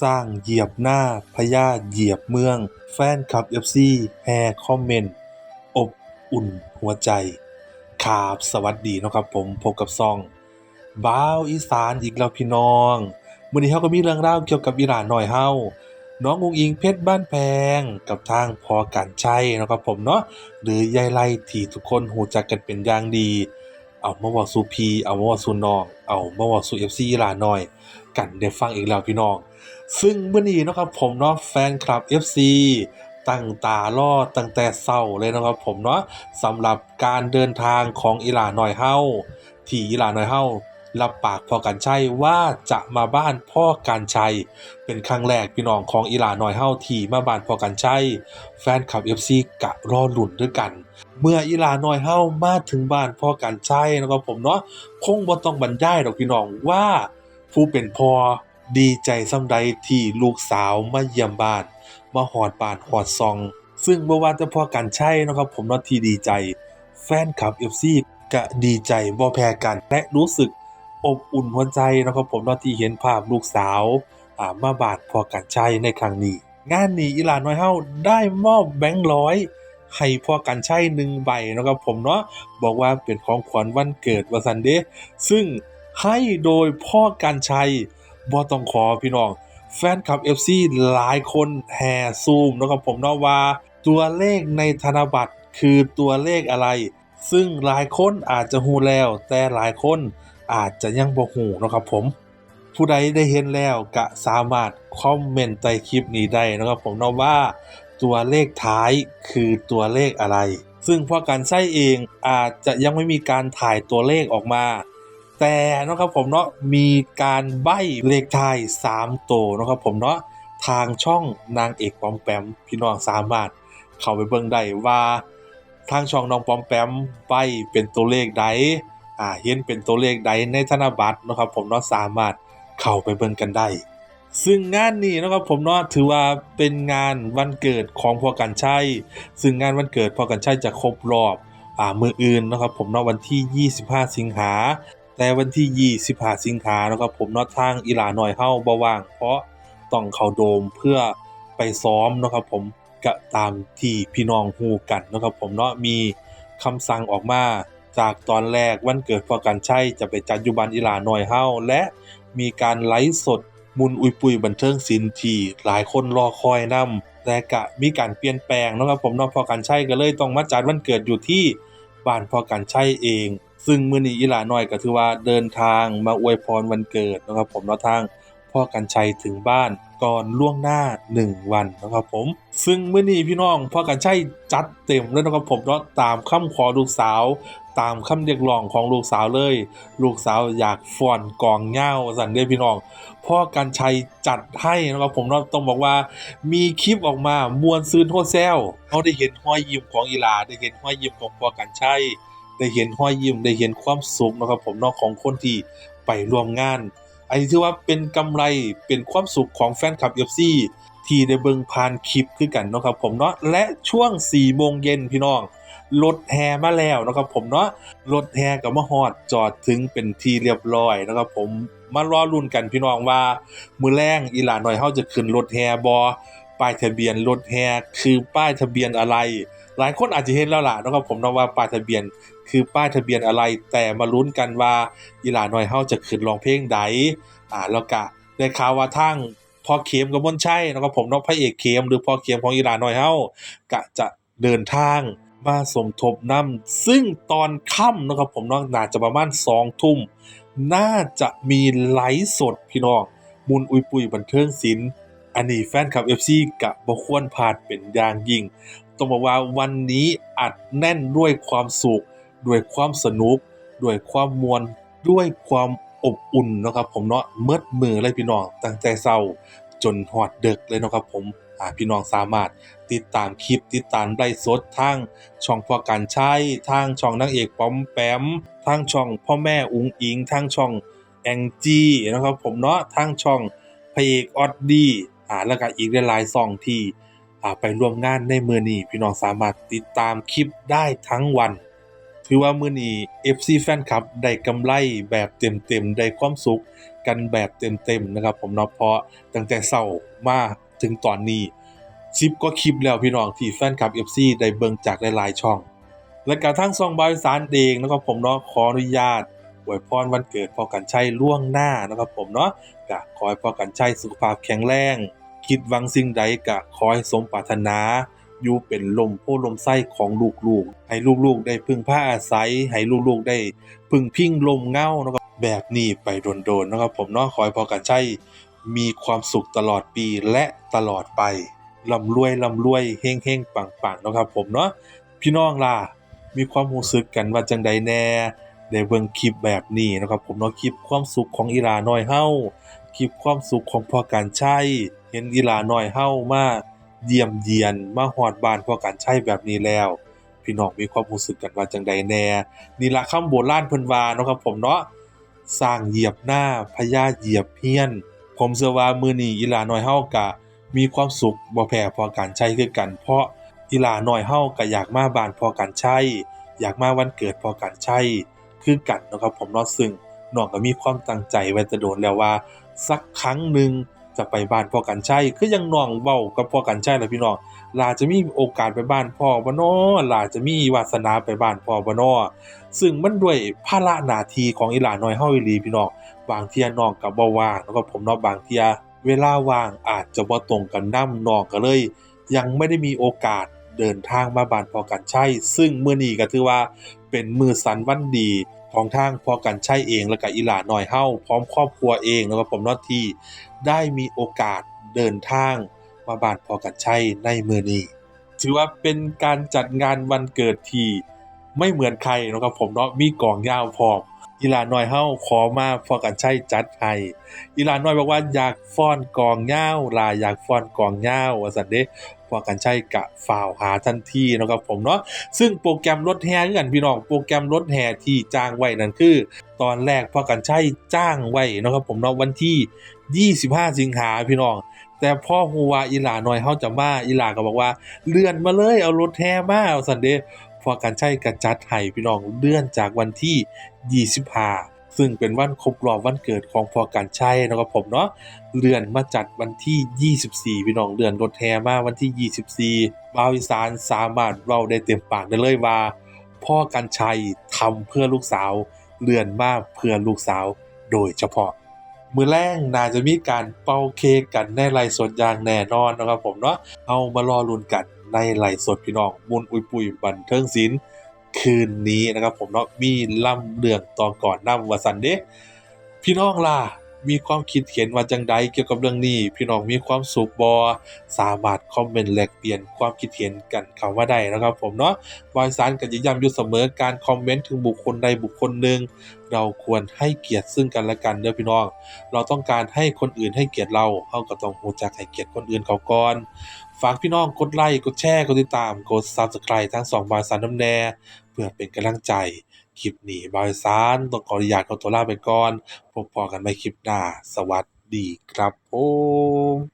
สร้างเหยียบหน้าพญาเหยียบเมือง แฟนคลับ FC แห่คอมเมนต์ อบอุ่นหัวใจครับสวัสดีนะครับผมพบกับซองบ้าวอีสานอีกแล้วพี่น้องมื้อนี้เฮาก็มีเรื่องราเกี่ยวกับอีหลาน้อยเฮาน้องอุงอิงเพชรบ้านแพงกับทางพอกันชัยนะครับผมเนาะหรือยายไลที่ทุกคนฮู้จักกันเป็นอย่างดี เอามาว่าสู่พี่เอามาว่าสู่น้อง เอามาว่าสู่ FC อีหลาน้อย กันได้ฟังอีกแล้วพี่น้อง ซึ่งเมื่อนี้นะครับผมเนาะแฟนคลับ FC ตั้งตารอตั้งแต่เช้าเลยนะครับผมเนาะสำหรับการเดินทางของอีหลาน้อยเฮาที่อีหลาน้อยเฮา รับปากพ่อกันชัยว่าจะมาบ้านพ่อกันชัย เป็นครั้งแรกพี่น้องของอีหลาน้อยเฮาที่มาบ้านพ่อกันชัยแฟนคลับ FC กะรอหลุนด้วยกัน เมื่ออีหลาน้อยเฮามาถึงบ้านพ่อกันชัยนะครับผมเนาะคงบ่ต้องบรรยายดอกพี่น้องว่าผู้เป็นพ่อดีใจส่ำใดที่ลูกสาวมาเยี่ยมบ้านมาหอดบ้านหอดซอง ซึ่งบ่ว่าแต่พ่อกันชัยนะครับผมเนาะที่ดีใจ แฟนคลับ FC ก็ดีใจบ่แพ้กันและรู้สึก อบอุ่นหัวใจนะครับผมเนาะที่เห็นภาพลูกสาวอ่ามาบานพ่อกันชัยในครั้งนี้ งานนี้อีหลาน้อยเฮาได้มอบแบงค์ร้อยให้พ่อกันใชัยหนึ่งใบนะครับผมเนาะบอกว่าเป็นของขวัญวันเกิดว่าซั่นเดซึ่งให้โดยพ่อกันชัยบ่ต้องขอพี่น้อง แฟนคลับ FC หลายคนแห่ซูมนะครับผมเนาะว่า ตัวเลขในธนบัตรคือตัวเลขอะไร ซึ่งหลายคนอาจจะฮู้แล้ว แต่หลายคน อาจจะยังบ่ฮู้เนะครับผม ผู้ใดได้เห็นแล้วก็สามารถคอมเมนต์ใต้คลิปนี้ได้นะครับผมเนาะว่าตัวเลขท้ายคือตัวเลขอะไร ซึ่งพอการใช้เองอาจจะยังไม่มีการถ่ายตัวเลขออกมา แต่นะครับผมเนาะมีการใบ้เลขท้าย3ตัวนะครับผมเนาะทางช่องนางเอกปอมแปมพี่น้องสามารถเข้าไปเบิ่งได้ว่า ทางช่องน้องปอมแปมใบ้เป็นตัวเลขใด อ่าเห็นเป็นตัวเลขใดในธนบัตรนะครับผมเนาะสามารถเข้าไปเบิ่งกันได้ ซึ่งงานนี้นะครับผมเนาะถือว่าเป็นงานวันเกิดของพ่อกันชัยซึ่งงานวันเกิดพ่อกันชัยจะครบรอบอ่ามืออื่นนะครับผมเนาะวันที่ 25 สิงหาแต่วันที่ 25 สิงหานาะครับผมเนาะทางอีหลาหน้อยเฮาบ่ว่าง เพราะต้องเข้าโดมเพื่อไปซ้อมนะครับผมก็ตามที่พี่น้องฮู้กันนะครับผมเนาะมีคำสั่งออกมา จากตอนแรกวันเกิดพอกันชัยจะไปจัดอยู่บ้านอีหลาน้อยเฮาและมีการไลฟ์สดมุนอุยปุยบันเทิงศิลป์ที่หลายคนรอคอยนํแต่ก็มีการเปลี่ยนแปลงนะครับผมนาะพ่อกันชัยก็เลยต้องมาจัดวันเกิดอยู่ที่บ้านพอกันชัยเอง ซึ่งมื้อนี้อีหลาน้อยก็ถือว่าเดินทางมาอวยพรวันเกิดนะครับผมเนาะทาง พ่อกันชัยถึงบ้านก่อนล่วงหน้า 1 วันนะครับผม ซึ่งมื้อนี้พี่น้องพ่อกันชัยจัดเต็มเลยนะครับผมเนาะตามคำขอลูกสาว ตามคำเรียกร้องของลูกสาวเลย ลูกสาวอยากฟ้อนกลองเหย้าสั่นเด้พี่น้องพ่อกันชัยจัดให้นะครับผมเนาะต้องบอกว่ามีคลิปออกมามวนซืนโฮแซลเขาได้เห็นรอยยิ้มของอีหลาได้เห็นรอยยิ้มของพ่อกันชัยได้เห็นรอยยิ้มได้เห็นความสุขนะครับผมนาะของคนที่ไปร่วมงาน อันนี้ถือว่าเป็นกำไรเป็นความสุขของแฟนคลับ FC ที่ได้เบิ่งผ่านคลิปคือกันเนาะครับผมเนาะและช่วง4โมงเย็นพี่น้องรถแห่มาแล้วนะครับผมเนาะรถแห่ก็มาฮอดจอดถึงเป็นที่เรียบร้อยนะครับผมมารอลุ้นกันพี่น้องว่า มือแรงอีหลาหน้อยเฮาจะขึ้นรถแห่บ่ป้ายทะเบียนรถแห่คือป้ายทะเบียนอะไร หลายคนอาจจะเห็นแล้วล่ะนะครับผมเนาะว่าป้ายทะเบียน คือป้ายทะเบียนอะไร แต่มาลุ้นกันว่าอีหลาน้อยเฮาจะขึ้นรองเพลงใดอ่าแล้วก็ได้ข่าวว่าทางพ่อเข็มกับมนชัยนะครับผมเนาะพระเอกเข็มหรือพ่อเข็มของอีหลาน้อยเฮาก็จะเดินทางมาสมทบนำซึ่งตอนค่ำนะครับผมเนาะน่าจะประมาณ2ทุ่มน่าจะมีไลฟ์สดพี่น้องมุนอุยปุยบันเทิงศิลป์อันนี้แฟนคลับ FC กะบ่ควรพลาดเป็นอย่างยิ่ง ต้องบอกว่าวันนี้อัดแน่นด้วยความสุข ด้วยความสนุก ด้วยความมวล ด้วยความอบอุ่นนะครับผมเนาะเมิดมือเลยพี่น้องตั้งแต่เช้าจนฮอดดึกเลยนะครับผมพี่น้องสามารถติดตามคลิปติดตามไลฟ์สดทางช่องพ่อการใช้ทางช่องนางเอกป้อมแปมทางช่องพ่อแม่อุ้งอิงทางช่องแองจี้นะครับผมเนาะทางช่องพระเอกออดดีอ่าแล้วก็อีกหลายๆช่องที่อ่าไปร่วมงานในเมื้อนี้พี่น้องสามารถติดตามคลิปได้ทั้งวัน ถือว่ามื้อนี้ FC แฟนคลับได้กำไรแบบเต็มๆได้ความสุขกันแบบเต็มๆนะครับผมเนาะเพราะตั้งแต่เช้ามาถึงตอนนี้10กว่าคลิปแล้วพี่น้องที่แฟนคลับ FC ได้เบิ่งจากหลายๆช่อง และกระทั่งช่องบายสารเองนะครับผมเนาะขออนุญาตอวยพรวันเกิดพ่อกันชัยล่วงหน้านะครับผมเนาะก็ขอให้พ่อกันชัยสุขภาพแข็งแรง คิดวังสิ่งใดก็ขอให้สมปรารถนา อยู่เป็นลมโพลมไส้ของลูกๆ ให้ลูกๆ ได้พึ่งผ้าอาศัย ให้ลูกๆ ได้พึ่งพิงลมเงานะครับแบบนี้ไปโดนๆนะครับ ผมเนาะขอให้พอกันชัยมีความสุขตลอดปีและตลอดไปร่ำรวยร่ำรวยเฮงเฮงๆปังๆนะครับ ผมเนาะพี่น้องล่ะมีความรู้สึกกันว่าจังใดแน่ได้เบิ่งคลิปแบบนี้นะครับ ผมเนาะคลิปความสุขของอีหลาน้อยเฮาคลิปความสุขของพ่อการชัยเห็นอีหลาน้อยเฮามา เยี่ยมเยียนมาฮอดบ้านพอการชัยแบบนี้แล้ว พี่น้องมีความรู้สึกกันว่าจังใดแน่นี่ละคำโบราณเพิ่นว่าเนาะครับผมเนาะสร้างเหยียบหน้าพญาเหยียบเฮียน ผมเชื่อว่ามื้อนี้อีหลาน้อยเฮาก็มีความสุขบ่แพ้พอการชัยคือกัน เพราะอีหลาน้อยเฮาก็อยากมาบ้านพอกันใช่อยากมาวันเกิดพอกันใช่คือกันเนาะครับผมเนาะซึ่งน้องก็มีความตั้งใจไว้แต่โดนแล้วว่า สักครั้งหนึ่ง จะไปบ้านพ่อกันใช่คือยังน้องเว้ากับพ่อกันใช่แหละพี่น้องลาจะมีโอกาสไปบ้านพ่อบ่นอลาจะมีวาสนาไปบ้านพ่อบ่นอซึ่งมันด้วยภาระหน้าที่ของอีหลาน้อยเฮาอีหลีพี่น้องบางเที่ยน้องก็บ่ว่างเนาะครับผมเนาะบางเที่ยเวลาว่างอาจจะบ่ตรงกันนำน้องก็เลย ยังไม่ได้มีโอกาสเดินทางมาบ้านพ่อกันใช่ซึ่งมื้อนี้ก็ถือว่าเป็นมือสันวันดี ของทางพอกันใช่เองแล้วก็อีหลาน้อยเฮาพร้อมครอบครัวเองแล้วก็ผมนอที่ได้มีโอกาสเดินทางมาบ้านพอกันใช่ในมื้อนี้ถือว่าเป็นการจัดงานวันเกิดที่ไม่เหมือนใครนะครับผมเนาะมีกลองยาวพร้อม อีหลาน้อยเฮาขอมาพอกันใช่จัดให้อีหลานน้อยบอกว่าอยากฟ้อนกองยาลาอยากฟ้อนกองยาว่าซั่นเด้พอกันใช้กะฝ่าวหาทันทีเนาะครับผมเนาะซึ่งโปรแกรมรถแห่คือกันพี่น้องโปรแกรมรถแห่ที่จ้างไว้นั่นคือ ตอนแรกพอกันใช้จ้างไว้เนาะครับผมเนาะวันที่ 25 สิงหาพี่น้องแต่พ่อฮูว่าอีหลาน้อยเฮาจะมาอีหลาก็บอกว่าเลื่อนมาเลยเอารถแห่มาว่าซั่นเด้ พอกันใช้กะจัดให้พี่น้องเลื่อนจากวันที่ 25 ซึ่งเป็นวันครบรอบวันเกิดของพอกันชัยนะครับผมเนาะเลื่อนมาจัดวันที่ 24 พี่น้องเลื่อนรถแห่มาวันที่ 24บ่าวอีสานสามารถเว้าได้เต็มปากได้เลยว่า พ่อกันชัยทำเพื่อลูกสาว เลื่อนมาเพื่อลูกสาวโดยเฉพาะมือแรกน่าจะมีการเป่าเค้กกันในไลฟ์สดอย่างแน่นอนนะครับผมเนาะเอามารอลุนกัน ในไลฟ์สดพี่น้องมุนอุยปุยบันเทิงศิลป์คืนนี้นะครับ ผมเนาะมีล่ำเรื่องตอนก่อนนำวสันเดพี่น้องล่ะ มีความคิดเห็นว่าจังใดเกี่ยวกับเรื่องนี้ พี่น้องมีความสุขบอสามารถคอมเมนต์แลกเปลี่ยนความคิดเห็นกันเข้ามาได้นะครับผมเนาะวายสารกันย้ำอยู่เสมอการคอมเมนต์ถึงบุคคลใดบุคคลหนึ่งเราควรให้เกียรติซึ่งกันและกันเด้อพี่น้อง เราต้องการให้คนอื่นให้เกียรติเราเฮาก็ต้องรู้จักให้เกียรติคนอื่นเขาก่อนฝากพี่น้องกดไลค์กดแชร์กดติดตามกด Subscribe ทั้งสองบายสารน้ำแน่เพื่อเป็นกำลังใจ คลิปนี้บายสารต้องขออนุญาตขอตัวลาไปก่อน พบพอกันใหม่คลิปหน้า สวัสดีครับผม